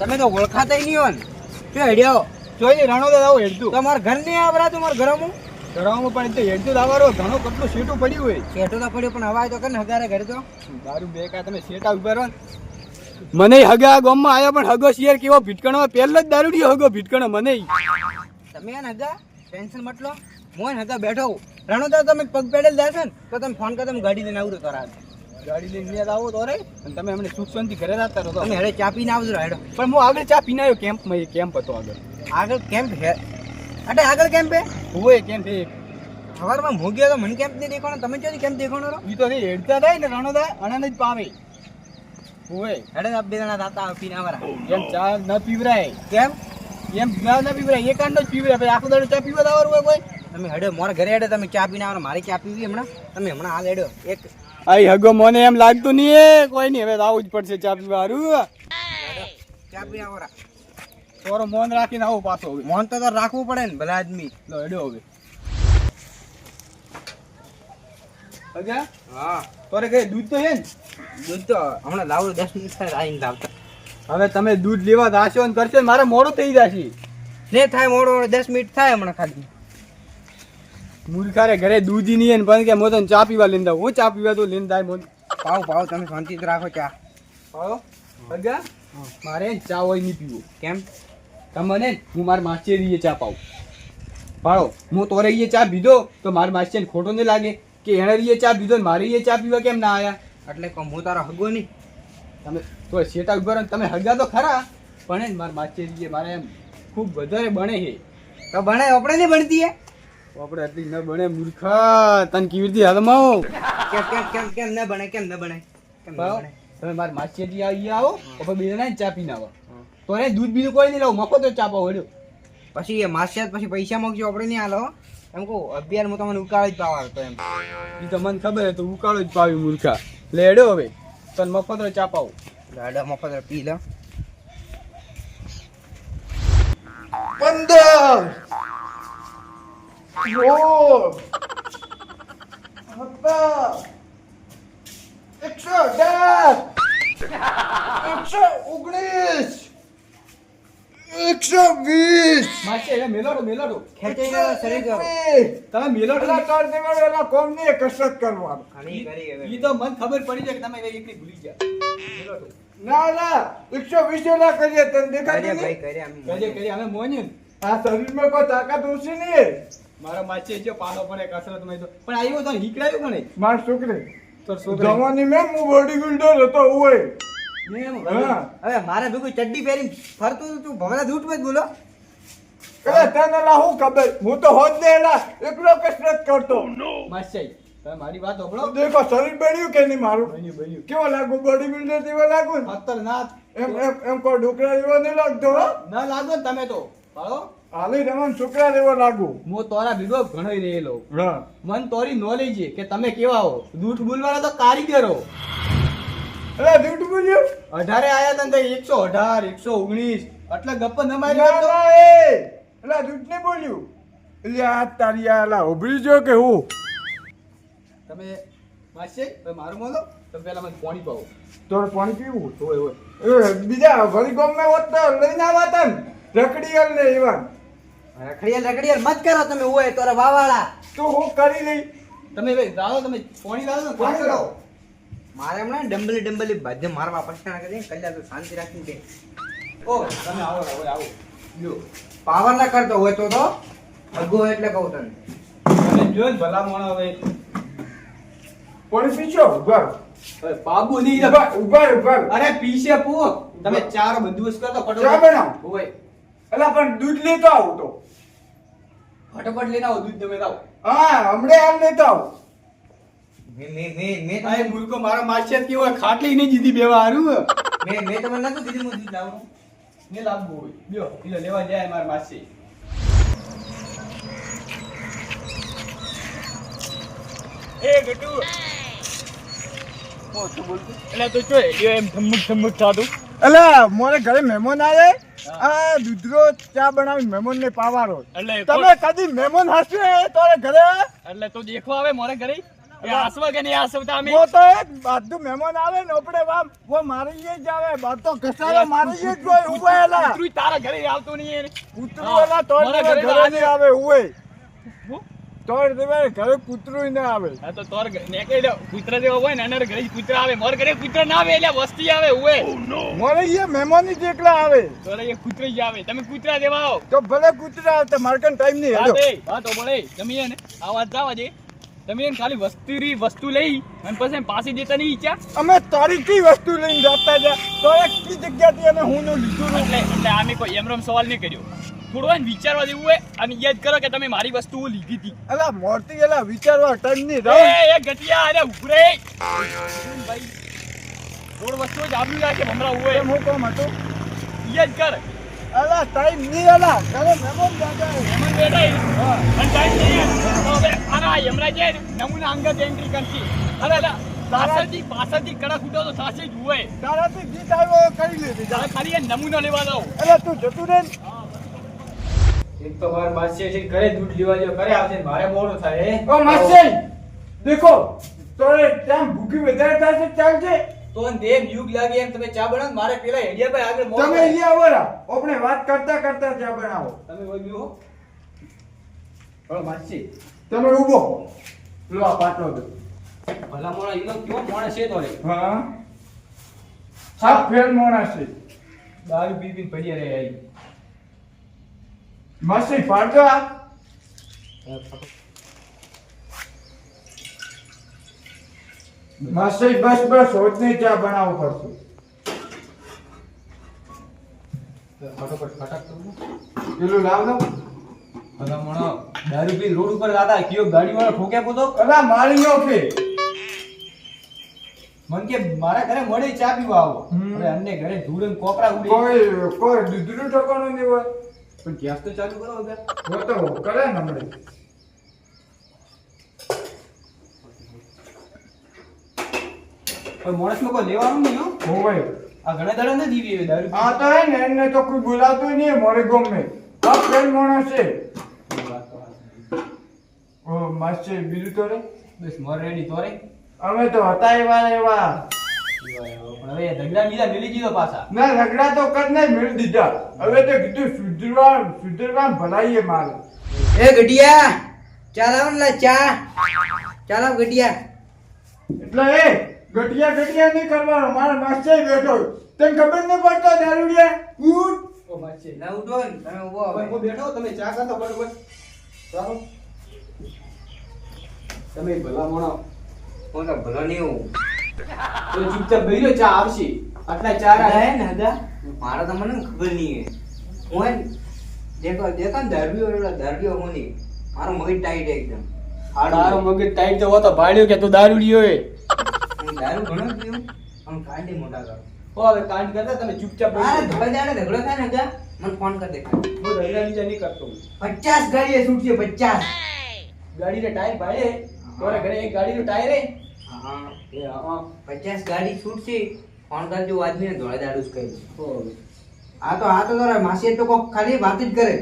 તમે તો ઓળખાતા નહીં હોય ને. હેડ્યો? જોઈ રણોદા આવો હેડતું. તમારા ઘર નહીં આવરા તમારા ઘરમાં? ઘરમાં પણ તો હેડતું દાવારો ઘણો કેટલું સીટું પડ્યું હોય. શેઠો તો પડ્યો પણ હવાય તો કરીને હગારે ઘરે તો. દારૂ બે કા તમે શેટા ઊભા રહો. મને હગા ગામમાં આવ્યા પણ હગો શિયર કેવો ભીટકણો પહેલો જ દારૂડિયો હગો ભીટકણો મને તમે એને હગા ટેન્શન મટલો હું હગા બેઠો રણો તમે પગ પેડલ જાશો ને તો તમે ફોન કરો તમે ગાડી લઈને આવજો તરાજ ગાડી લઈને મેં આવો તો રે અને તમે અમને સુખ શાંતિ ઘરે રાખતા રહો અને હેડે ચા પીને આવજો હેડો. પણ હું આગળ ચા પીને આવ્યો કેમ્પમાં એ કેમ્પ હતો આગળ. આગળ કેમ્પ હે? અટે આગળ કેમ્પ હે? હોય કેમ્પ હે સવારમાં હું ગયો તો મને કેમ્પ નહીં દેખાણો તમે ક્યાંથી કેમ્પ દેખાણો રહો? એ તો હેડતા થાય ને રણો થાય આનંદ જ પામે હોય હેડે આપ બે જણા રાતા પીને આવરા. એમ ચા ન પીવરાય? કેમ? એમ ના ના પીવરાય? એક આંડો જ પીવરાય. પછી આખો દાડો ચા પીવા દાવાનું હોય કોઈ. તમે હેડો મારા ઘરે હેડે તમે ચા પીને આવો મારે ચા પીવી હમણાં? તમે હમણાં હાલ હેડો. એક આઈ હગો મને એમ લાગતું નહીં એ કોઈ નહીં હવે આવું જ પડશે ચા પીવા હારું આવરા થોડો મોન રાખીને આવો પાછો હવે. મોન તો રાખવું પડે ને ભલા આદમી. લો એડો હવે. હા. તોરે કઈ દૂધ તો છે ને? દૂધ તો હમણાં લાવું દસ મિનિટ થાય આવીને લાવતા. હવે તમે દૂધ લેવા દાશો ને કરશો ને મારે મોડું થઈ જશે. ને થાય મોડો મોડો દસ મિનિટ થાય હમણાં ખાલી. મૂર્ખારે ઘરે દૂધ નહીં પણ કે મોતન ચા પીવા લઈને હું ચા પીવા તો લઈને જાય મોત પાવ પાવ તમે શાંતિથી રાખો ચા. પાવ? બગા મારે ચા હોય નહીં પીવો. કેમ? તમને હું મારા માસ્ટરીએ ચા પાઉં પાડો. હું તોરે એ ચા પીધો તો મારા માસ્ટર ખોટો નહીં લાગે કે એણે એ ચા પીધો ને મારે એ ચા પીવા કેમ ના આવ્યા એટલે કહું હું તારો હગો નહીં. તમે તો શેટા ઊભા તમે હગા તો ખરા પણ મારા માસ્ટરીએ મારે એમ ખૂબ વધારે બને છે. તો ભણે આપણે નહીં ભણતી હે આપણે એટલી ન બને મૂર્ખા. તને કેવી રીતે હાલમાં કેમ કેમ કેમ કેમ ન કેમ ન બને? કેમ ન બને? તમે મારા માસીજી આવી આવો તો પછી બે ચા પીને આવો. તો એને દૂધ બીજું કોઈ નહીં લાવું મફત ચા પાવ હેડ્યો પછી એ માસ્ટર પછી પૈસા માંગજો આપણે નહીં હાલો એમ કહું અભિયાન હું તમને ઉકાળો જ પાવા તો એમ. એ તો મને ખબર હે તો ઉકાળો જ પાવી મૂર્ખા. લેડો હવે. તને મફત ચા પાવો. ગાડા મફત પી લો. પંદર. સોળ સત્તર એકસો અઢાર એકસો ઓગણીસ એકસો વીસ મેલોડો મેલોડો. તમે મેલોડો કોમની કસરત કરવાનું ઈ તો મને ખબર પડી જાય કે તમે એકલી ભૂલી ગયા ના ના એકસો વીસ એના કરીએ તને. દેખાય કરીએ કર્યા અમે કજે મોન્યું ને. આ શરીરમાં કોઈ તાકાત ઓછી નહીં. મારા માચે જો પાલો પડે કસરતમાં તો. પણ આવ્યો તો હીકડાયું કોને માર છોકરે. તો છોકરા. જવાની મેં હું બોડી બિલ્ડર હતો ઓય હવે મારે ભેગું ચડ્ડી પહેરી ફરતું તું ભમરા જૂઠ મત બોલો. અરે તને લા હું ખબર? હું તો હોત ને એલા એકલો કસરત કરતો. માસ્ટર તમે મારી વાત સાંભળો દેખો શરીર બન્યું કે નહીં મારું? બન્યું બન્યું. કેવો લાગુ? બોડી બિલ્ડર જેવો લાગુ ને? ખતરનાક. એમ એમ એમ કોઈ ડુકરા જેવો નહીં લાગતો ના લાગો ને તમે તો. પાડો. હાલી રમણ છોકરા જેવો લાગુ. હું તોરા ભીગો ઘણો રહેલો મન તોરી નોલેજ છે કે તમે કેવા હો? દૂઠ બોલવાના તો કારીગરો. અરે દૂઠ બોલ્યો? અઢારે આયા તા એકસો અઢાર એકસો ઓગણીસ. એટલે ગપ્પ ન મારી. ના એટલે નહીં બોલ્યું? એટલે આ તારી આ ઉભરી જો કે હું? તમે માસે મારું બોલો. તમે પેલા મને પાણી પાવો. તો પાણી પીવું? હોય એ બીજા વળી ગામમાં હોત તો લઈને આવતા ને. રખડિયાલ ને એવા રખડિયાલ રખડિયાલ મત કરો તમે ઓય તોરા વાવાળા. તો હું કરી લઈ. તમે ભાઈ લાવો તમે પોણી લાવો ને પાણી પાણી લાવો. લાવો મારે હમણાં ડંબલી ડંબલી બધે મારવા પછાણા કરી કલ્યા તો શાંતિ રાખી દે ઓ તમે આવો આવો આવો. જો પાવર ના કરતો હોય તો તો. અગો એટલે કહું તને. તમે જો ને ભલા મોણા હવે. કોણ પીછો ઊભા બાબુ નહીં ઊભા ઊભા ઊભા અરે પીછે પો. તમે ચાર બધું કરતો પડો ચા બનાવ. હોય એટલે પણ દૂધ લેતો આવું તો. ફટોફટ લઈને આવો દૂધ તમે લાવો. હા હમણે હાલ લેતો આવો. મેં મેં મેં મેં આ મૂર્ખો મારા માસ્ટર કેવો ખાટલી નહીં જીધી બેવા હારું મેં મેં તમને નતું કીધું હું દૂધ લાવું. ને લાવવું હોય. લ્યો લેવા જાય મારા માસી એ ગટુ. એટલે તો જો એમ ધમક ધમક થાતું? અલા મોરે ઘરે મહેમાન આવે આ દૂધરો ચા બનાવી મહેમાન ને પાવારો તમે કદી મહેમાન હશે તારે ઘરે? એટલે તો દેખો આવે મારે ઘરે? કે નહીં આસવતા અમે વો તો એક બાજુ મહેમાન આવે ને આપણે વામ વો મારી જ આવે બાદ તો કસારો મારી જ જોઈ ઊભા કૂતરું તારા ઘરે આવતું નહીં. કૂતરું એલા તો ઘરે ઘરે નહીં આવે ઉવે. હું? દેવાય ઘરે કૂતરું ના આવે. હા તો તોર ને લ્યો, કૂતરા જેવો હોય ને અંદર ઘરે કૂતરા આવે. મોર ઘરે કૂતરા ના આવે એટલે વસ્તી આવે ઉવે. મોરે એ મહેમાન જ એકલા આવે. તોરે એ કૂતરી જ આવે. તમે કૂતરા જેવા આવો તો ભલે કૂતરા આવે તો કન ટાઈમ નહીં હેડો હા તો મળે તમે એને. આ વાત જાવા દે. તમે એને ખાલી વસ્તુરી વસ્તુ લઈ અને પછી એમ દેતા નહીં ઈચ્છા? અમે તારી કઈ વસ્તુ લઈને જતા જા? તો એક કી જગ્યાથી અમે હું નું લીધું. એટલે એટલે આમે કોઈ એમરમ સવાલ નહીં કર્યો. થોડું વિચારવા જેવું હોય અને યાદ કરો કે તમે મારી વસ્તુઓ લીધી હતી. અલા મોરતી એલા વિચારવા ટનની રહો એ ગટિયા અરે ઉભરે ભાઈ રોડ વસ્તુ જ આબરૂ રાખે ભમરા હોય એમ હું કોમ હતો? યાદ કર. અલા ટાઈમની અલા. ઘરે મહેમાન જાજા એમાં બેઠા ઈ. અને ટાઈમ નહીં હવે આના યમરાજ જે નમૂના અંગત એન્ટ્રી કરતી. અરે અલા પાછળથી પાછળથી કડા ઉઠો તો સાસે જ હોય. તારાથી જીત આવ્યો કરી લીધી ખાલી નમૂનો લેવા દો. અલા તું જતું રે ને. એક તો માર માસી છે ઘરે દૂધ લેવા જો ઘરે આવશે મારે મોડું થાય ઓ માસી! દેખો તોરે ટાઈમ ભૂખી વધારે થશે ચાલશે તો દેવ યુગ લાગે એમ તમે ચા બનાવો મારે પેલા હેડિયા ભાઈ આગળ મોકલો. તમે અહીંયા આવો આપણે વાત કરતા કરતા ચા બનાવો. તમે ઓલી હો. બોલો માસી. તમે ઊભો. લો આ પાટલો દો. ભલા મોણા ઇનો કેવો મોણા છે તો હા. સાફ ફેર મોણા છે. દારૂ પી પીને પડ્યા રહે આઈ માસી આ. માસી બસ બસ હોજની ચા બનાવવું પડશે. ફટાફટ ફટાક પેલું લાવ દો મોણા દારૂ પી રોડ ઉપર દાદા કયો ગાડી વાળો ઠોક્યા પોતો? અલા મારી નો કે મન કે મારા ઘરે મળે ચા પીવા આવો. હવે ઘરે ધૂળ અને કોપરા ઉડી કોઈ કોઈ દૂધનું ઠકાણું નહીં હોય. પણ ગેસ તો ચાલુ કરો વગર હો તો કરે ને હમણાં. પણ માણસમાં કોઈ લેવાનું નહીં હો. ભાઈ આ ઘણા દાડા નથી પીવે દારૂ આ તો હે ને એને તો કોઈ બોલાતું નહીં મોરે ગમે. આ ફ્રેન્ડ માણસ છે. ઓ માસ છે. બીજું તો રે. બસ મોર રેડી તોરે અમે તો હતા એવા એવા. હવે ધગડા બીજા મેલી દીધો પાછા. ના રગડા તો કદ નહીં મેળ દીધા. હવે તો કીધું સુધરવા સુધરવા ભલાઈએ મારે એ ગઢિયા ચા ને ચા. ચા લાવ એટલે એ ગટિયા ગટિયા નહીં કરવાનો મારો માસ્ટર બેઠો. તને ખબર નહીં પડતો દારૂડિયા? ઉઠ. ઓ માસી. ના ઉઠો તમે ઊભો હવે. હું બેઠો તમે ચા કરતો બરોબર? ચાલો તમે ભલા મોણો તો નહીં હું તો ચૂપચાપ બેહી ચા આવશે. આટલા ચાર હે ને હગા મારે તમને ખબર નહીં હે. હું દેખો દેખો ને દરબીઓ એવડો દરબીઓ હું નહીં. મારો મગજ ટાઈટ એકદમ. તારો મગજ ટાઈટ જવો તો ભાડ્યો કે તું દારૂડિયો હે હું દારૂ ઘણો પીવું આમ કાંડી મોટા કરો ઓ હવે કાંડ કરતા તમે ચૂપચાપ બેસી ધોળે દાડે ઝઘડો થાય ને હગા મને ફોન કર દે હું ધૈર્ય નીચે નહીં કરતો હું. પચાસ ગાડીએ છૂટશે પચાસ. ગાડીને ટાયર ભાડે. તમારા ઘરે એક ગાડીનો ટાયર હે. હા. એ પચાસ ગાડી છૂટશે. ફોન કરજો આદમીને ધોળે દાડું જ કહી આ તો આ તો તારા માસી તો કોક ખાલી વાત જ કરે.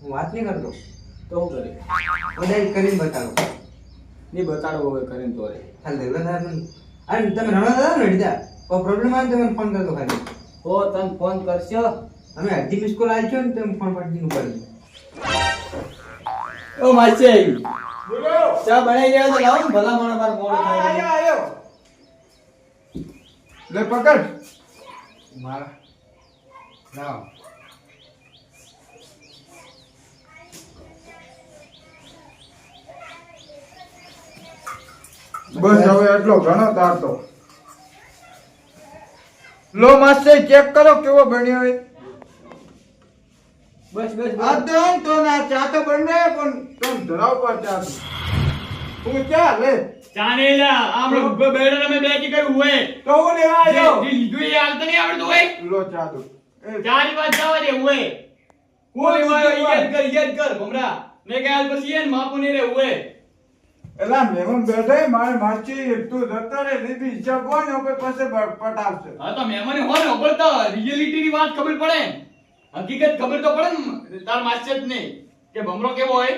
હું વાત નહીં કરતો. તો હું કરે? બધા કરીને બતાડો. નહીં બતાડો હવે કરીને તો ખાલી ઝઘડો થાય અરે તમે રણો દાદા ને અડીદા કોઈ પ્રોબ્લેમ આવે તમે ફોન કરતો ખાલી. હો તને ફોન કરશો? તમે અડધી મિસ કોલ આવશો ને તમે ફોન પટી ઉપર ઓ માસી. બોલો ચા બનાવી ગયા તો લાવો ને ભલા મને માર મોડું થાય આયો આયો લે પકડ. મારા. ના બસ હવે એટલો ઘણો તારતો. લો માસ્ટર ચેક કરો કેવો બન્યો હોય બસ બસ આ તો ના ચા તો બને પણ તમ ધરાવ પર ચા તો. તું ચા લે? ચાને લ્યા આમળો ઊભો બેડો બે કી કર્યું હોય? તો હું લેવા જે આવ્યો જે લીધું એ હાલતો નહીં હોય? લો ચા તો. ચાની વાત જવા દે હોય યાદ કર યાદ કર ભમરા. મે કહ્યા પછી એને માપુ નહીં રે હોય એલા મહેમાન બેઠા મારે માસી તું જતો રે દીદી હિસાબ કોણ હવે પાસે પટાવશે? હા તો મહેમાને હોય ને ઓગળતા રિયલિટી ની વાત ખબર પડે હકીકત ખબર તો પડે ને તાર માસ્ટર જ નહીં. કે ભમરો કેવો હોય?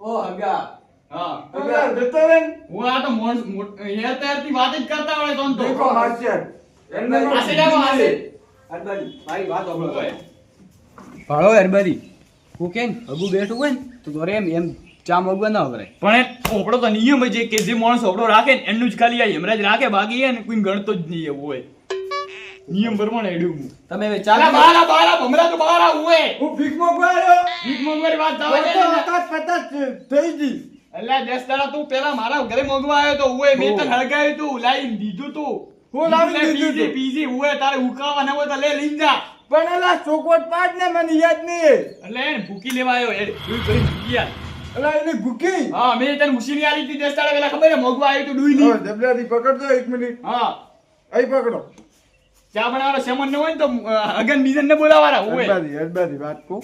ઓ હગા. હા. અલા, જતો રહે હું આ તો મોણ- મોટ- હેર તેરથી વાત જ કરતા હોય તો તો. દેખો હાસ્ય. એમને હાસ્ય સાઈડ હાસ્ય. આ અરબાજી મારી વાત સાંભળો હોય. ભાળો અરબાજી હું કેમ? હગુ બેઠું હોય ને તો તારે એમ એમ ચા મગવા ના વપરાય પણ એ ઓપડો તો નિયમ જ છે કે જે માણસ ઓપડો રાખે ને એનું જ ખાલી આ હેમરાજ રાખે બાકી એ ને કોઈ ગણતો જ નહીં એવું હોય. નિયમ પ્રમાણે એડું હું. તમે હવે ચાલો બહાર આ, ભમરા તો બહાર આ હું ભીખ માંગવા ભીખ માંગવાની વાત. થવા તો દે તો ને. અકાત પતાત થઈ ગઈ. એટલે દસ દાડા તું પેલા મારા ઘરે મોગવા આવ્યો તો ઉએ મેં તને હળગાવ્યું તું લાઈન દીધું તું. હું લાવી દીધું તું. પીજી, ઉએ તારે ઉકાવા ના હોય તો લે લઈ જા. પણ એલા ચોખવટ પાડ ને મને યાદ નહીં એટલે એને ભૂકી લેવા આવ્યો. એ ભરીને ભૂકી યાર એલા એને ભૂકી? હા મેં તને ઉછીની આલી હતી દસ દાડા પહેલા. ખબર મોગવા આવ્યું તું ડુઈ હવે પકડતો પકડજો એક મિનિટ. હા. અહીં પકડો. ચા બનાવવાનો સેમન ન હોય ને તો અગન બીજન ને બોલાવાના વાત કહું?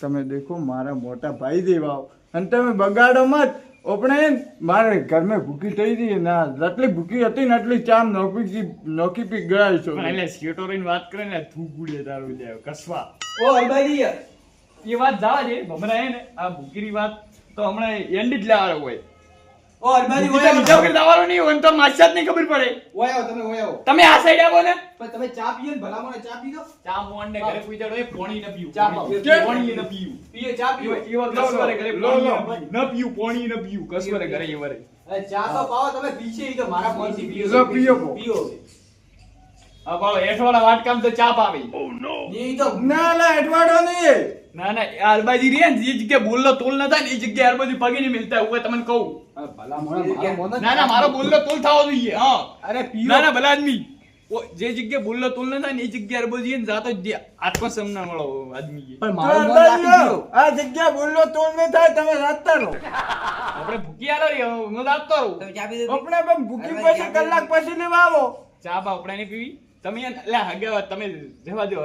તમે દેખો મારા મોટા ભાઈ જેવા અને તમે બગાડો મત આપણે મારે ઘરમાં ભૂખી થઈ હતી ના જેટલી ભૂખી હતી ને એટલી ચામ નોકી નોકી પી ગયા છો. એટલે સ્કેટોરીની વાત કરે ને થૂક ઉડે તારું લે કસવા. ઓ અરબાજી એ વાત જવા દે ભમરા હે ને આ ભૂકીની વાત તો હમણાં એન્ડ જ લેવાનો હોય. ઓ અરબાજી ભૂકી બીજા વખત આવવાનો નહીં હોય તો માસ્યા જ નહીં ખબર પડે. ઓય આવો તમે ઓય આવો. તમે આ સાઈડ આવો ને. પણ તમે ચા પીએ ને ભલામણ ચા પી ચા મોહન ને ઘરે પોણી ન ચા. પોણી ન પીવું. પીએ ચા પીઓ એવા લો, લો, ઘરે લો, લો. પોણી ન પીવું. પોણી ન પીવું. કસવારે ઘરે એવારે અરે ચા તો પાવો તમે પીછે ઈ તો મારા ફોનથી પીઓ. લો, પીઓ પો. પીઓ. હવે. વાટકામ તો ચા પાવી. ઈ તો ના ના અઠવાડો નહીં. ના ના અરબાજી રે ને જે જગ્યાએ બોલનો તોલ ન થાય ને એ જગ્યાએ અરબાજી પગે નહીં મિલતા હું તમને કહું. ના ના મારો બોલનો તોલ થવો જોઈએ હા. અરે ના ના ભલા આદમી. જે જગ્યાએ બોલનો તોલ ન થાય ને એ જગ્યાએ અરબાજી ને જાતો જ આત્મસમના મળો આદમી પણ મારો મોન આ જગ્યા બોલનો તોલ નહીં થાય તમે રાતતા રહો. આપણે ભૂકી આલો રે હું રાતતો રહું. તમે ચા પી દો આપણે પણ ભૂખી પછી કલાક પછી લેવા આવો. ચા બા આપણે નહીં પીવી? તમે એટલે હગે તમે જવા દો.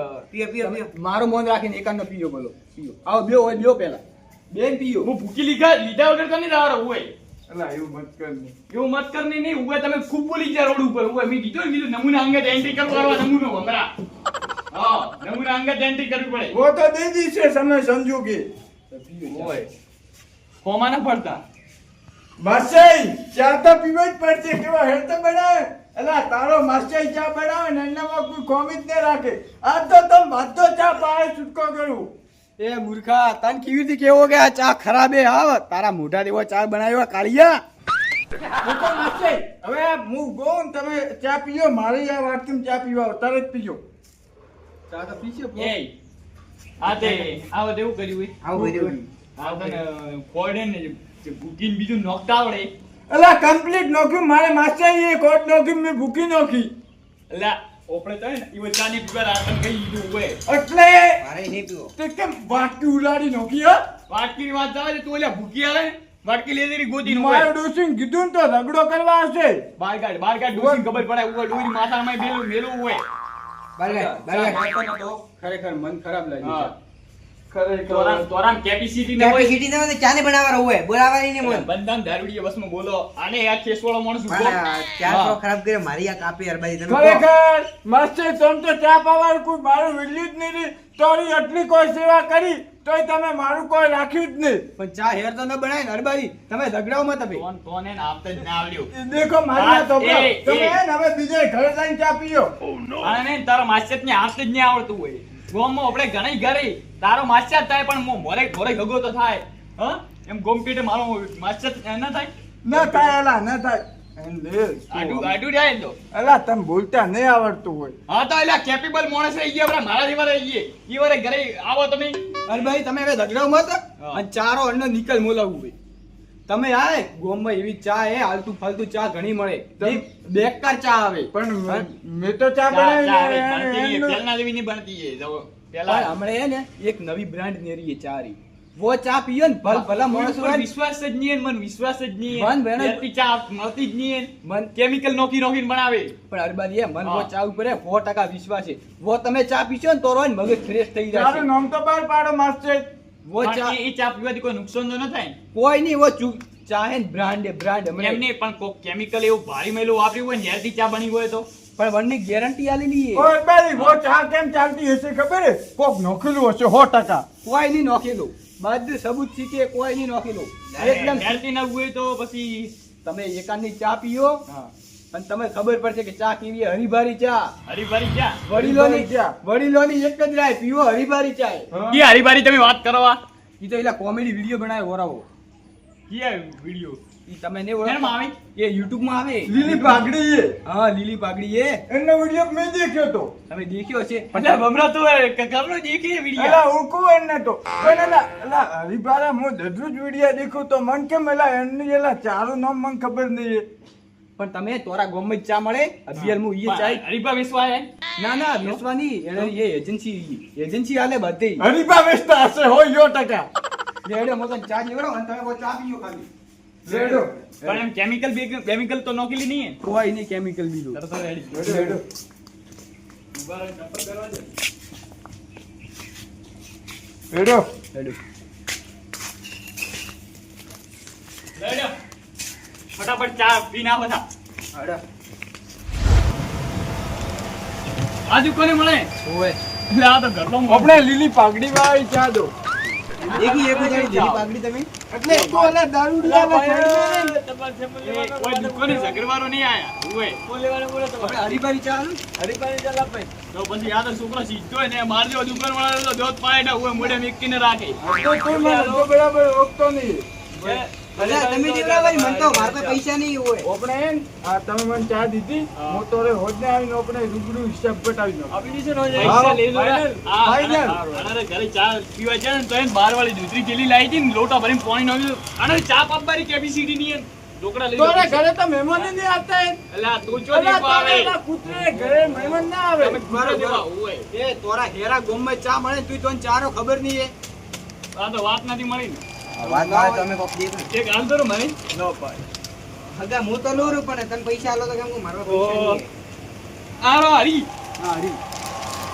મારો મોન રાખીને એકાંત પીયો બોલો પીયો આવો બે હોય બે પહેલા. બેન પીયો હું ભૂકી લીધા લીધા વગર તો નહીં હોય અલા એવું મત કરની એવું મત કરની નહીં ઉવે તમે ખૂબ બોલી રોડ ઉપર. ઉવે મેં કીધું કીધું નમૂના અંગે એન્ટ્રી કરવા નમૂનો ભમરા હા નમૂના અંગે એન્ટ્રી પડે. વો છે તમે સમજો કે. ઓય. પડતા? બસ ચાર તો પીવા જ પડશે કેવા હેડ તો બનાવે. અલા તારો માસ્ટર ચા બનાવે ને એનામાં કોઈ કોમી જ ન રાખે. આ તો તમ બધો ચા પાડે છૂટકો કરું. એ મૂર્ખા તને કેવી રીતે કેવો કે આ ચા ખરાબ એ આવ તારા મોઢા દેવો ચા બનાવ્યો કાળિયા. મૂકો હવે હું ને તમે ચા પીઓ મારી આ વાટકીમાં ચા પીવા આવો, જ પીજો. ચા તો પીજો એ આ તે આવો દેવું એવું કર્યું હોય. આવું કર્યું આ તને કોડે ને બુકિંગ બીજું નોખતા આવડે. અલા કમ્પ્લીટ નોખ્યું મારે માસ્ટર એ કોટ નોખી મેં ભૂકી નોખી. એટલે ઓપડે તો ને ઈ ચાની પીવા રાતન કઈ દીધું હોય. એટલે મારે નહીં પીવો તે કેમ વાટકી ઉલાડી નોખી હો? વાટકી વાત જાવે તું ઓલા ભૂકી આવે ને વાટકી લેજેરી ગોતી મારો હોય કીધું તો રગડો કરવા હશે બાર કાઢ બાર કાઢ ડોસીને ખબર પડે ઉપર ડોરી માથામાં મેલું મેલું હોય. ખરેખર મન ખરાબ લાગ્યું. તોરામ તોરામ કેપેસિટી ને કેપેસિટી ના હોય તો ચાને બનાવવાનો હોય બોલાવવાની મને બંધામ દારૂડિયા બસમાં બોલો. આને આ કેસવાળો માણસ ઊભો. મારા ચા હા. તો ખરાબ કરે મારી આ કાપી અરબાજી તમે ખરેખર માસ્ટર તમ તો ચા પાવાનું કોઈ મારું વિલ્યું જ નહીં તોરી આટલી કોઈ સેવા કરી તોય તમે મારું કોઈ રાખ્યું જ નહીં. પણ ચા હેર તો ન બનાય ને તમે ઝઘડાઓ માં તમે તોન એને જ ના આવડ્યું. દેખો મારી તો. તમે હવે બીજે ઘરે જઈને ચા પીયો આને તારા માસ્ટર ને હાથ જ નહીં આવડતું હોય. ગોમમાં આપણે ઘણી ઘરે તારો માસ્ટર થાય પણ મો- મોરે મોરે ગગો તો થાય. હ? એમ ગોમ પીટે મારો માસ્ટર ન થાય? ન થાય એલા ન થાય. આડું આડું જાય તો એલા તમે બોલતા નહીં આવડતું હોય. હા તો એલા કેપેબલ માણસ રહી ગયા આપણે મારા જેવા રહી ગયા ઈ વારે ઘરે આવો તમે. હરબારી તમે હવે ઝઘડાઓ મત અને ચારો અન્ન નિકલ મોલાવું ભાઈ. તમે આય ગોમમાં એવી ચા એ આલતુ ફાલતુ ચા ઘણી મળે. બેકાર ચા આવે. પણ મેં તો ચા બનાવી નહીં, જેવી નહીં બનતી પણ હમણે હે ને એક નવી બ્રાન્ડ નેરી ચા રહી. વો ચા પીયો ને ભલ ભલા માણસ ને, વિશ્વાસ જ નહીં મન વિશ્વાસ જ નહીં મન બેન ચા મળતી જ નહીં મન કેમિકલ નોખી નોખીને બનાવે. પણ અરબાદ એ મન વો ચા ઉપર સો ટકા વિશ્વાસ છે. વો તમે ચા પીશો ને તો રોજ મગજ ફ્રેશ થઈ તારું નામ તો બહાર પાડો માસ્ટર. વો પણ ચા એ- ચા પીવાથી કોઈ નુકસાન તો ન થાય કોઈ નહીં વો ચૂ હે બ્રાન્ડ બ્રાન્ડ એમ નહીં પણ કોક કેમિકલ એવું ભારી મેલું વાપર્યું હોય ને હેલ્ધી ચા બની હોય તો. પણ વનની ગેરંટી આલેલી છે ઓય બેલી વો ચા કેમ ચાલતી હશે ખબર હે? કોક નોખેલું હશે 100% કોઈ નહીં નોખેલું. બધું સબૂત શીખે કોઈ નહીં નોખેલું. એકદમ હેલ્ધી ન હોય તો પછી તમે એકાદની ચા પીઓ. હા. અને તમને ખબર પડશે કે ચા કેવી હરીભારી ચા. હરિભારી ચા? વડીલોની ચા. વડીલોની એક જ રાય પીવો હરીભારી ચા કે કી તમે વાત કરો આ ઈ તો એલા કોમેડી વીડિયો બનાવે ઓરાવો કે વિડિયો? ઈ તમે ને ઓળખ એમ આવે? એ YouTube માં આવે. લીલી પાઘડી એ. હા લીલી પાગડી એ. એનો વીડિયો મેં દેખ્યો તો. તમે દેખ્યો છે? એટલે બમરા તો કમરો દેખી વિડિયો? એલા ઓળખું એને તો. પણ એલા અલા હરીભારા હું દરરોજ વીડિયો દેખું તો મન કેમ એલા એની એલા ચારું નામ મને ખબર નહીં પણ તમે તોરા ગોમ જ ચા મળે? અભિયાર મુ ઈ ચાય હરીફા વિશ્વા હે? ના ના વેચવાની એને એ એજન્સી એજન્સી આલે બધી. હરીભા વેચતા હશે હોય યો ટકા. લેડો મગન ચા લેવડો અને તમે કોઈ ચા પીયો ખાલી. લેડો પણ એમ કેમિકલ કેમિકલ તો નોકલી નહીં હે? કોઈ નહીં કેમિકલ બીજું. તરત રેડી લેડો ઊભા રહો, કરવા દે. લેડો લેડો લઈ લો. ફટાફટ ચા પી નાખો થા. હાડા. આજુ કોને મળે? ઓય એટલે આ તો ઘરનો મોં. આપણે લીલી પાઘડી આવી ચા દો. એક લીલી પાઘડી તમે? એટલે તો કોઈ ઝઘડવાનો નહીં આયા. ઉવે. આપણે હરીભારી ચા આલું? તો પછી આ તો છોકરો સીધો ને માર જેવો દુકાન વાળા તો દોત પાડે ઉવે મોઢે મેકીને રાખે. તો તો બરાબર નહીં. તમે તો મારા પૈસા નહીં હોય. આપણે આ તમે મને ચા દીધી. હું. તો હોદને આવીને આપણે રૂબરૂ હિસાબ પટાવી નાખો. આપી દીધો ને હા, લઈ લો final, આ, final. આ, આનારે ઘરે ચા પીવા જાય ને તો એને બાર વાળી દૂધરી થેલી લાવી હતી ને લોટા ભરીને પાણી નાખ્યું અને ચા પાપવાની કેપેસિટી નહીં. ઢોકળા લઈ લો. ઘરે તો મહેમાન નહીં આવતા એ. તું ચો અલા, આવે. કૂતરે ઘરે મહેમાન ના આવે. તમે ઘરે જેવા ઉવે. એ તોરા હેરા ગોમમાં ચા મળે તું તને ચારો ખબર નહીં એ આ તો વાત નથી મળી ને. વાત વાત તમે કોક દેખો એક હાલ તો મને હગા હું તો લોરું પણ તમે પૈસા આલો તો કેમ કે મારા પૈસા નહીં. આરો હરી. હા હરી.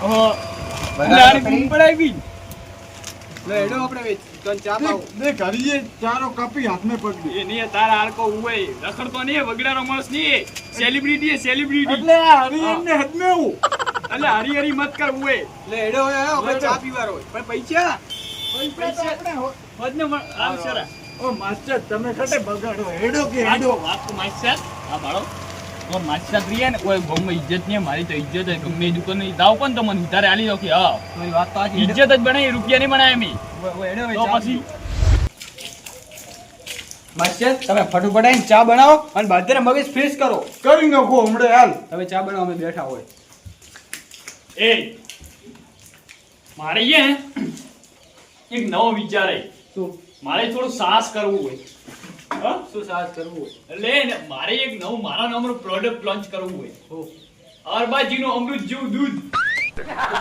ઓહો. એટલે આની પડાવી. લે આપણે વેચ તને ચા પાવ દેખ, દેખ ચારો કાપી હાથમે પકડી. એ નહીં તારા હાડકો ઉવે રખડતો નહીં વગડાનો માણસ નહીં સેલિબ્રિટી સેલિબ્રિટી એટલે હરી એમને હદમે હું. એટલે હરી હરી મત કર ઉવે લે હેડો હેડો આપણે ચા પીવાનો હોય પણ પૈસા? પૈસા આપણે હો- વધને આમ સરા. ઓ માસ્ટર તમે ખટે બગાડો હેડો કે વાત હેડો. વાત તો માસ્ટર. હા બાળો. તો માસ્ટર પ્રિય ને કોઈ ગમે ઇજ્જત નહીં મારી તો ઇજ્જત જ ગમે એ દુકાન નહીં દાવ પણ તો મને ઉધારે આલી દો કે હા વાત તો ઇજ્જત જ બનાવી રૂપિયા નહીં બનાવે એમી હેડો તો પછી? માસ્ટર તમે ફટું પડાઈને ચા બનાવો અને બધાને મગજ ફ્રેશ કરો. કરી નાખો હમણાં હાલ. તમે ચા બનાવો અમે બેઠા હોય. એ મારે એ એક નવો વિચાર હે શું મારે થોડું સાહસ કરવું હોય. હા? શું સાહસ કરવું હોય? એટલે મારે એક નવું મારા નામનું પ્રોડક્ટ લોન્ચ કરવું હોય. અરબાજીનું અમૃત જેવું દૂધ.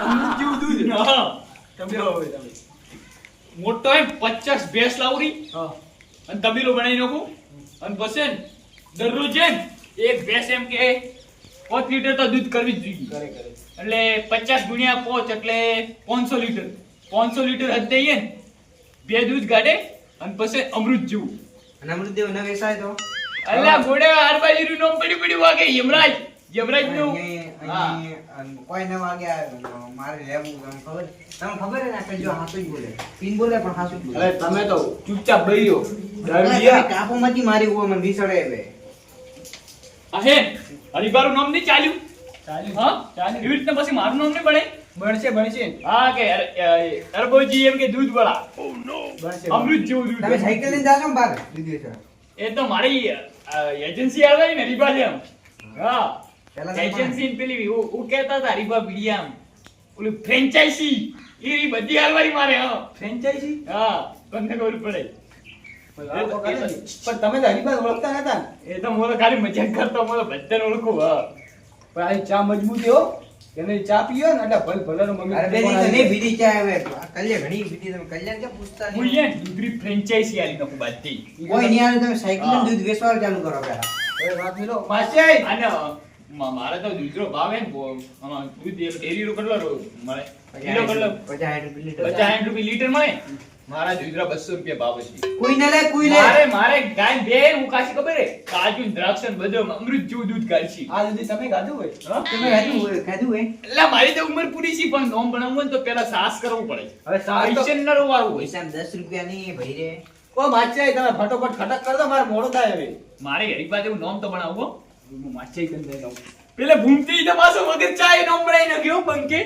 અમૃત જેવું દૂધ? હા. તમે હોય તમે. મોટો એમ પચાસ ભેંસ લાવરી હા. અને તબીલો બનાવી નાખું. અને પછી દરરોજ એમ એક ભેંસ એમ કે પાંચ લીટર તો દૂધ કરવી જ જોઈએ. એટલે પચાસ ગુણ્યા પાંચ એટલે પાંચસો લીટર. પાંચસો લીટર હદ દઈએ ને. બે દૂધ કાઢે અને પછી અમૃત જેવું. અને અમૃતદેવ ન વેસાય તો? અલ્લા ગોડે આરબાજીનું નામ પડી પડી વાગે. યમરાજ યમરાજનું કોઈ ન વાગે મારે લેવું તમને ખબર? તમને ખબર ના કે જો હાસુ જ બોલે. પીન બોલે પણ હાસુ જ બોલે. અરે તમે તો ચૂપચાપ બઈરો તમે કાપો કાપોમાંથી મારી ઉવા મને વિસળે એટલે. અહે હરિબારું નામ નહીં ચાલ્યું? ચાલ્યું. હા? ચાલ્યું. એવી રીતે પછી મારું નામ નહીં પડે? બનશે બનશે. હા કે અરબોજી એમ કે દૂધ વાળા. બનશે અમૃત જેવું દૂધ તમે સાયકલ લઈને જાશો બાર છે. એ તો મારી એજન્સી આવે ને રીબા જેમ હા. એજન્સી ને પેલી હું હું કહેતા હતા રીબા બીડિયામ ઓલી ફ્રેન્ચાઇઝી એ રી બધી હાલવારી મારે હા. ફ્રેન્ચાઇઝી હા તમને ખબર પડે. પણ તમે તો હરીભાઈ ઓળખતા નતા એ તો મોલો ખાલી મજાક કરતો મને બધાને ઓળખું હા. પણ આ ચા મજબૂતી હો. એને ચા પીયો ને? એટલે ભલ ભલાનો મમ્મી અરે બેની તો નહીં પીધી ચા હવે કલ્યાણ ઘણી પીધી તમે કલ્યાણ કે પૂછતા નહીં? કલ્યાણ દૂધરી ફ્રેન્ચાઇઝી આલી નાખું બાતી કોઈ નહીં આવે તમે સાયકલ દૂધ વેચવાનું ચાલુ કરો પહેલા. હવે વાત મિલો માસી અને મારે તો દૂધરો ભાવ હે ને બહુ. આમાં દૂધ ડેરી રો કેટલો રો- મળે? કિલો કેટલો? પચાસ સાઠ રૂપિયા લીટર. પચાસ સાઠ રૂપિયા લીટર મળે? મારા દૂધના બસો રૂપિયા ભાવ છે. કોઈ ના લે કોઈ લે. મારે મારે ગાય બે હું કાશી ખબર હે કાજુ દ્રાક્ષ ને બધું અમૃત જેવું દૂધ કાઢી આ દૂધ તમે ગાધું હોય? તમે ખાધું હોય ખાધું હોય. એટલે મારી તો ઉંમર પૂરી છે પણ નોમ બનાવવું તો પેલા સાસ કરવું પડે હવે સાસ તો- ન રોવાનું હોય. સાહેબ દસ રૂપિયા નહીં ભાઈ રે ઓ માછાઈ તમે ફટોફટ ખટક કર દો મારે મોડો થાય હવે. મારે હરીફા એવું નોમ તો બનાવવું હું. માછાઈ કરી દઉં પેલે ભૂમતી તો પાછો વગર ચાય નોમ બનાવી નાખ્યો બંકે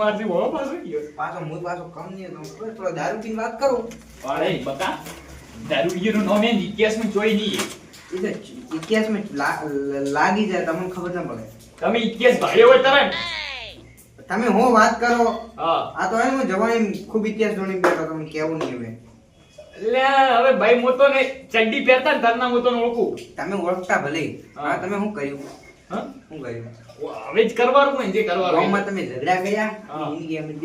મારથી વળો પાછો ગયો. પાછો હું પાછો કમ નહીં હતો થોડો દારૂ પીને વાત કરું. અરે બકા દારૂડિયાનું નામ એ ઇતિહાસમાં જોઈ નહીં. એ તો ઇતિહાસમાં લાગી જાય તમને ખબર ના પડે. તમે ઇતિહાસ ભાળ્યો હોય તરત તમે હું વાત કરો? આ તો એમ જવાની ખૂબ ઇતિહાસ જોડી બેઠો તમને કેવું નહીં હવે. એટલે હવે ભાઈ મોતો ને ચડ્ડી પહેરતા ને તારના મોતો ને ઓળખું. તમે ઓળખતા ભલે. હા. તમે શું કર્યું? હા? શું કર્યું? હવે જ કરવાનું હોય જે કરવાનું ગામમાં. તમે ઝઘડા કર્યા. જિંદગી એમ જ.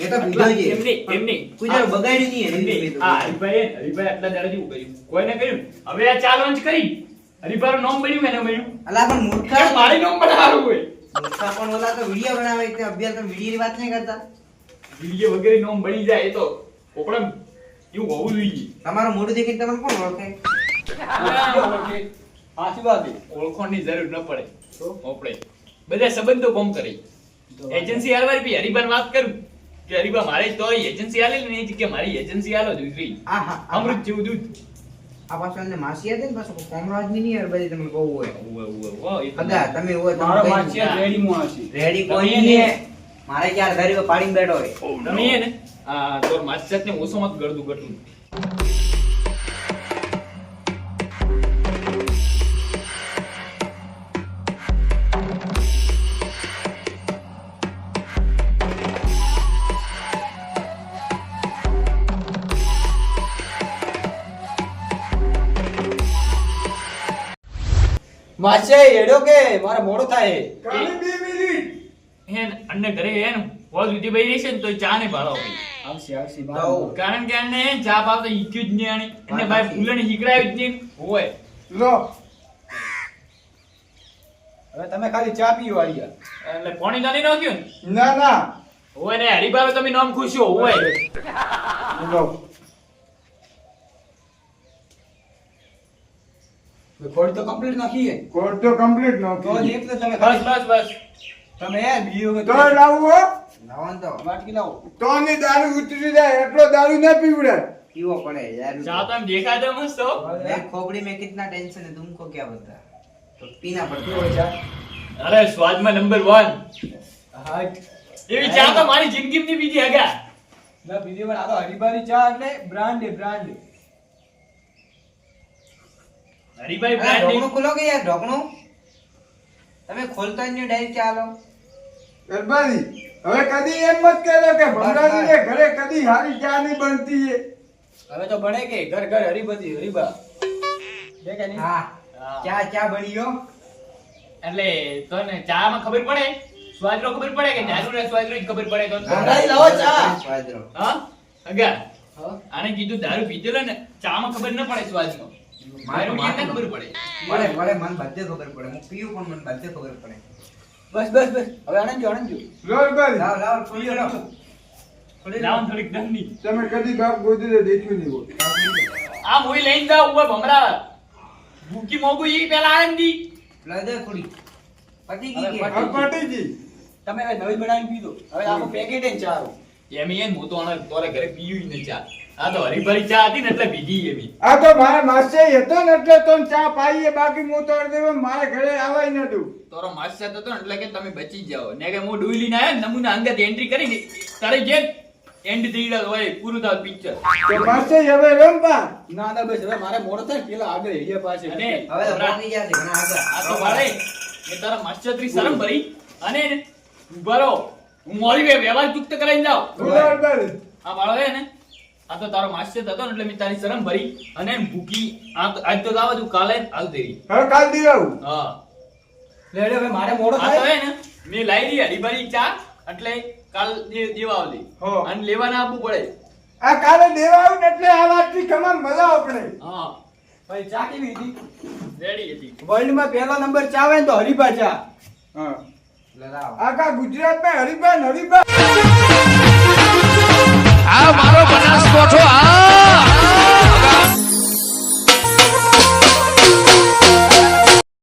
એ તો પીધો છે. એમની એમની કોઈ દાડો બગાડ્યું નહીં એમની. હા હરિભાઈ હરિભાઈ આટલા દાડા જેવું કર્યું. કોઈને કર્યું? હવે આ ચાલેન્જ કરી. હરિભાઈનું નામ બન્યું એને બન્યું? અલા પણ મૂર્ખા મારી નામ બનાવવાનું હોય? મૂર્ખા પણ ઓલા તો વિડિયો બનાવે તે અભ્યાસ તો વિડિયો ની વાત નહીં કરતા. વિડિયો વગેરે નામ બની જાય એ તો. કોકડે એવું હોવું જોઈએ. તમારું મોઢું દેખીને તમને કોણ ઓળખે? આશીર્વાદ ઓળખવાની જરૂર ન પડે. તો? આપણે બધા સંબંધો કોમ કરે. એજન્સી હાલવા બી હરિભાઈ વાત કરું. કે હરિભા મારે તો એજન્સી હાલે ને એ મારી એજન્સી હાલો દૂધ રહી હા અમૃત જેવું દૂધ. આ પાછો એને માસી હતી ને પાછો કોમરો આદમી નહીં બધી તમને કહું હોય. એ તો અગા તમે હોય મારો તમે રેડી માં હશે. રેડી કોઈ એને- મારે ક્યાં ઘરે પાડીને બેઠો હોય. તમે હે ને આ તોર માસ્ટર ને ઓછો મત ગળદું ગટું માછાઈ એડો કે મારે મોડો થાય. કાલે બે મિનિટ. હેન અન્ને ઘરે હેન હોલ સુધી બેહી રહેશે ને તો ચા ને ભાળો ભાઈ આવશે આવશે ભાળો કારણ કે એને ચા ભાવ તો ઈક્યુ જ નહીં આની એને ભાઈ ફૂલણી હીકડાયું જ નહીં. હોય. લો. હવે તમે ખાલી ચા પીઓ આલિયા. એટલે પાણી તો નહીં નાખ્યું? ના ના. હોય ને હરિભાઈ તમે નામ ખુશો હોય. લો. કોડ તો કમ્પ્લીટ એ કોડ તો કમ્પ્લીટ નાખીએ તો એક તો તમે બસ બસ બસ. તમે એ બીયો તો લાવો લાવન તો. વાટકી લાવો. તો ની દારૂ ઉતરી જાય એટલો દારૂ ના પીવડે. પીવો પડે યાર. જા તો દેખા દે મસ્ત એ ખોપડી મે કિતના ટેન્શન હે તુમકો ક્યા બતા તો પીના પડતો હોય ચા અરે સ્વાદમાં નંબર 1 હા. એવી ચા તો મારી જિંદગી ની બીજી હગા. ના બીજી વાર આ તો હરીબારી ચા એટલે બ્રાન્ડ એ બ્રાન્ડ હરીભાઈ બ્રાન્ડ ઢોકણું ખોલો કે યાર ઢોકણું? તમે ખોલતા જ નહીં ડાયરેક્ટ ચાલો ગરબાની હવે કદી એમ મત કહેજો કે ભંડારી ને ઘરે કદી સારી ચા નહીં બનતી છે હવે તો બને કે ઘર ઘર હરી બધી હરીબા. જે કે નહીં? હા. ચા ચા બની ગયો? એટલે તો ને ચા માં ખબર પડે? સ્વાદરો ખબર પડે કે નાનું ને સ્વાદરો જ ખબર પડે તો ભંડારી લાવો ચા. સ્વાદરો હા? અગા. આને કીધું દારૂ પીધેલો ને ચા માં ખબર ન પડે સ્વાદનો. ખબર પડે. પડે મને બધે ખબર પડે. હું પીવું પણ મને બધે ખબર પડે. બસ બસ બસ. હવે આનંદ જો આનંદ જો લો ગરબાજી લાવ લાવ થોડી લાવ. લાવ ને થોડીક દમની તમે કદી બાપ ગોદરે દેખ્યું નહીં હોય. આ મોઈ લઈને જાવ ઊભા ભમરા ભૂકી મોગું ઈ પેલા આનંદી લાવ દે થોડી. પતી ગઈ તમે હવે નવી બનાવી પીધો. હવે આખું પેકેટ જ ચા આવું. એમ એ હું તો આને તોરે ઘરે પીયું ને ચા. આ તો હરીભરી ચા હતી ને એટલે પીધી એમી આ તો મારા માસ્ટર હતો ને એટલે તો ચા પાઈએ બાકી હું તો મારે ઘરે આવાય નતું તારો માસ્ટર હતો ને એટલે કે તમે બચી જાઓ. ને કે હું ડોઈ લઈને આવ્યો નમૂના અંગત એન્ટ્રી કરી તારે જે એન્ડ થઈ હોય પૂરું થાવ પિક્ચર તો માસ્ટર હવે ના ના બસ હવે મારે મોડો થાય પેલા આગળ હેડિયા પાસે. અને હવે તો ગયા છે ઘણા આગળ. આ તો વાળે મેં તારા માસ્ટરી શરમ ભરી. અને ઊભા હું મોડી વ્યવહાર ચુક્ત કરાવી જાઉં. આ વાળો હે ને આ તો તારો માસ્ટર હતો ને એટલે મેં તારી શરમ ભરી અને ભૂકી. આ તો આજ તો તું કાલે આવ દેરી હવે કાલ દી આવું. હા. લે લે હવે મારે મોડો આ તો હે ને મેં લાવી દી હરીભરી ચા એટલે કાલ દેવા આવલી હો. અને લેવાના આપવું પડે. આ કાલે દેવા આવું ને એટલે આ વાતથી ખમા મજા આપણે હા. ભાઈ ચા કેવી હતી? રેડી હતી. વર્લ્ડમાં પહેલો નંબર ચા આવે ને તો હરીભા ચા. હા. આખા ગુજરાતમાં હરીભા હરિભાઈ આ મારો બનાસકોઠો આ